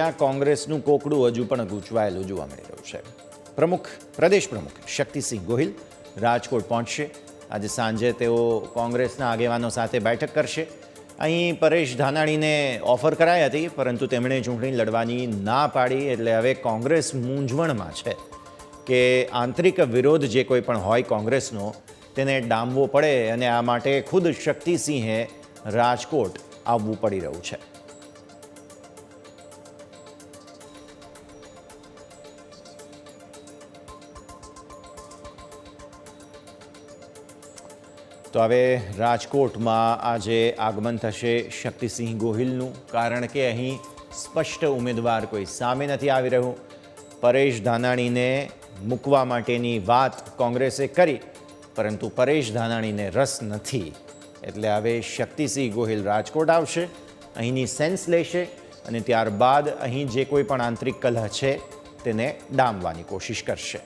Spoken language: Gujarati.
ત્યાં કોંગ્રેસનું કોકડું હજુ પણ ગૂંચવાયેલું જોવા મળી રહ્યું છે. પ્રમુખ, પ્રદેશ પ્રમુખ શક્તિસિંહ ગોહિલ રાજકોટ પહોંચશે. આજે સાંજે તેઓ કોંગ્રેસના આગેવાનો સાથે બેઠક કરશે. અહીં પરેશ ધાનાણીને ઓફર કરાઈ હતી, પરંતુ તેમણે ચૂંટણી લડવાની ના પાડી, એટલે હવે કોંગ્રેસ મૂંઝવણમાં છે કે આંતરિક વિરોધ જે કોઈ પણ હોય કોંગ્રેસનો, તેને ડામવો પડે અને આ માટે ખુદ શક્તિસિંહે રાજકોટ આવવું પડી રહ્યું છે. તો હવે રાજકોટમાં આજે આગમન થશે શક્તિસિંહ ગોહિલનું, કારણ કે અહીં સ્પષ્ટ ઉમેદવાર કોઈ સામે નથી આવી રહ્યું. પરેશ ધાનાણીને મૂકવા માટેની વાત કોંગ્રેસે કરી, પરંતુ પરેશ ધાનાણીને રસ નથી. એટલે હવે શક્તિસિંહ ગોહિલ રાજકોટ આવશે, અહીંની સેન્સ લેશે અને ત્યારબાદ અહીં જે કોઈ પણ આંતરિક કલહ છે, તેને ડામવાની કોશિશ કરશે.